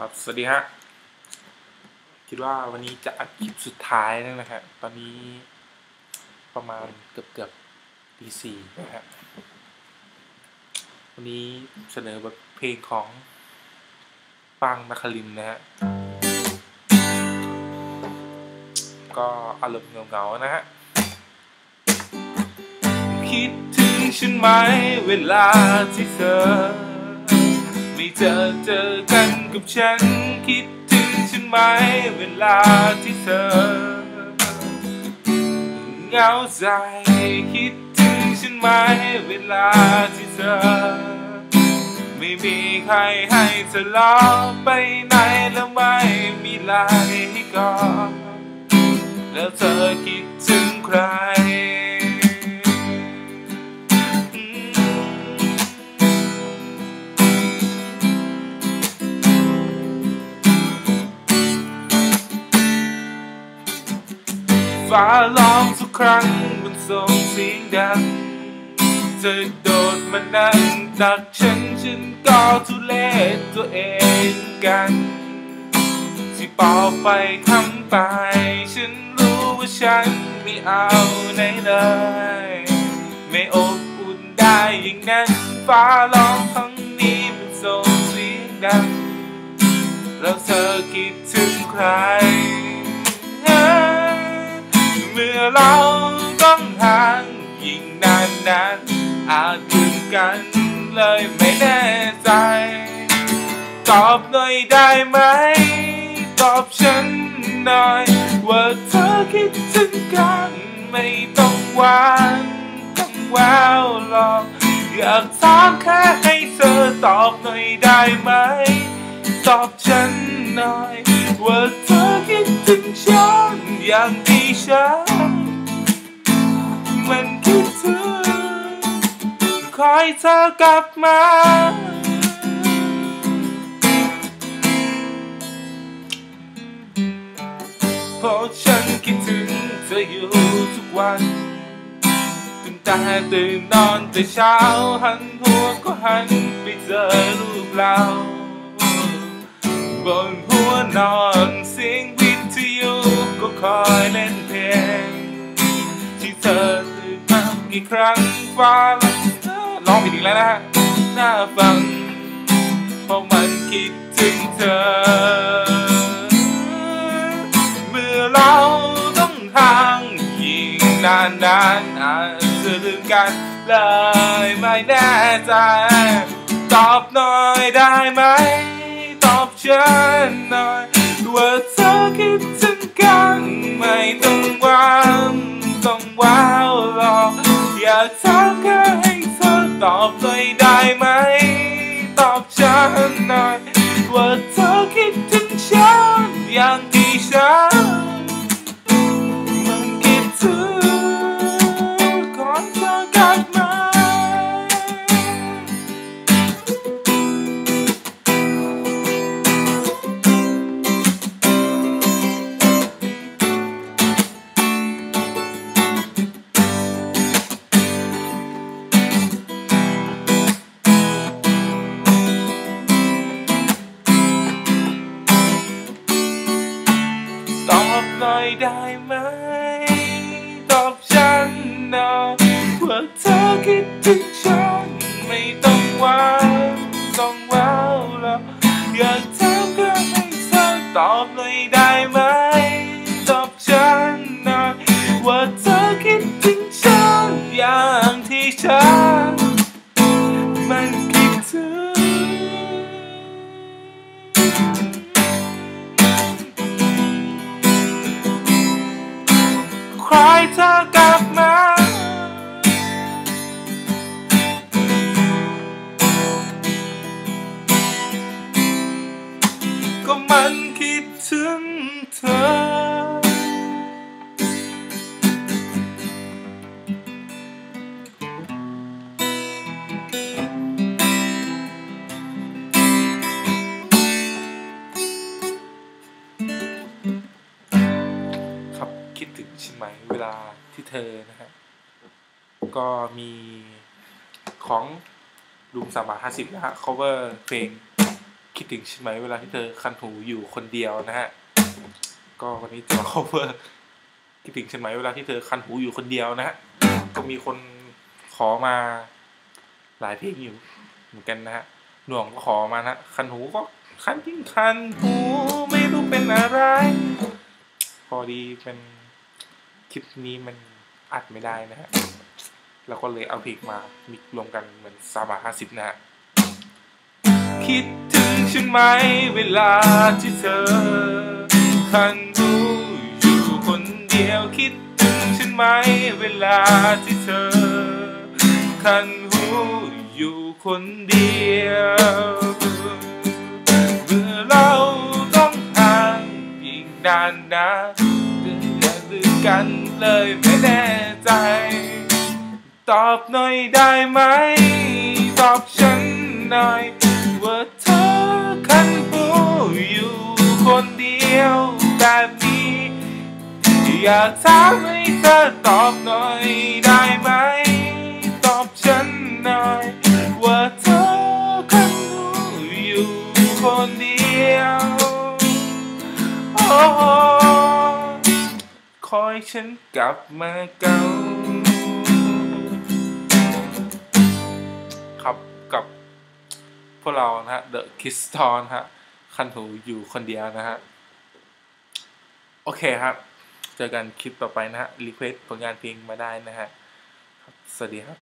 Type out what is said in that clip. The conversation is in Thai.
ครับ สวัสดีฮะ คิดว่าวันนี้จะอัดคลิปสุดท้ายแล้วนะฮะตอนนี้ประมาณเกือบเกือบตีสี่นะฮะวันนี้เสนอบทเพลงของปังนัคลินนะฮะ ก็อารมณ์เงาๆนะฮะ คิดถึงฉันไหมเวลาที่เธอ เจอเจอกันกับฉันคิดถึงฉันไหมเวลาที่เธอเหงาใจคิดถึงฉันไหมเวลาที่เธอ ไม่มีใครให้เธอลาไปไหนแล้วไม่มีลายให้กอดแล้วเธอคิดถึงใคร ฟ้าร้องทุกครั้งมันส่งเสียงดังเธอโดดมานั่งตักฉันฉันก็ทุเลตัวเองกันที่เป่าไปคำไป ฉันรู้ว่าฉันไม่เอาไหนเลย ไม่อบอุ่นได้อย่างนั้นฟ้าร้องครั้งนี้มันส่งเสียงดังแล้วเธอคิดถึงใคร อเราต้องห่างยิ่งนานนานอาจลืมกันเลยไม่แน่ใจ ตอบหน่อยได้ไหม ตอบฉันหน่อย ว่าเธอคิดถึงกันไม่ต้องหวานต้องแววหรอกอยากถามแค่ให้เธอตอบหน่อยได้ไหม ตอบฉันหน่อย ว่าเธอคิดถึงฉัน อย่างที่ฉันมันคิดถึงคอยเธอกลับมา เพราะฉันคิดถึงเธออยู่ทุกวันตั้งแต่ตื่นนอนแต่เช้าหันหัวก็หันไปเจอรูปเราบนหัวนอนเสี ธอตื่นมากี่ครั้งฟ้าละร้องผิดอีกแล้วนะฮะน่าฟังเพราะมันคิดถึงเธอ เมื่อเราต้องห่างยิ่งนานนานอาจจะลืมกันเลยไม่แน่ใจ ตอบหน่อยได้ไหม ตอบฉันหน่อยว่าเธอคิดถึงกันไม่ต้องหวานต้อง ว้าวห น่อยได้ไหม ตอบฉันหน่อยว่าเธอคิดถึงฉัน ไม่ต้องหวาต้องว้าวหรออยากถามแค่ให้เธอตอบหน่อยได้ไหม ตอบฉันหน่อยว่าเธอคิดถึงฉันอย่างที่ฉัน ถึงใช่ไหมเวลาที่เธอนะฮะก็มีของลุงสามบาทห้าสิบนะฮะ cover เพลงคิดถึงใช่ไหมเวลาที่เธอคันหูอยู่คนเดียวนะฮะก็วันนี้จะ cover คิดถึงใช่ไหมเวลาที่เธอคันหูอยู่คนเดียวนะฮะก็มีคนขอมาหลายเพลงอยู่เหมือนกันนะฮะหน่วงก็ขอมานะคันหูก็คันทิ้งคันหูไม่รู้เป็นอะไร พอดีเป็น ลิปนี้มันอัดไม่ได้นะฮะแล้วก็เลยเอาเพลงมามิกรวมกันเหมือนสามบาห้าสิบนะฮะคิดถึงฉันไหมเวลาที่เธอคันหูอยู่คนเดียวคิดถึงฉันไหมเวลาที่เธอคันหูอยู่คนเดียวเมื่อเราต้องห่างอีกนานนะ อย่าลืมกันเลยไม่แน่ใจ ตอบหน่อยได้ไหม ตอบฉันหน่อย ว่าเธอคันหูอยู่คนเดียวแบบนี้ อยากถามให้เธอตอบหน่อยได้ไหม ตอบฉันหน่อย ว่าเธอคันหูอยู่คนเดียวโอ้คอยฉันกลับมาเก่าครับกับพวกเรานะฮะ The Kiss t o n ฮะคันหูอยู่คนเดียวนะฮะ โอเคครับ เจอกันคลิปต่อไปนะฮะ รีเควสผลงานเพลงมาได้นะฮะ สวัสดีครับ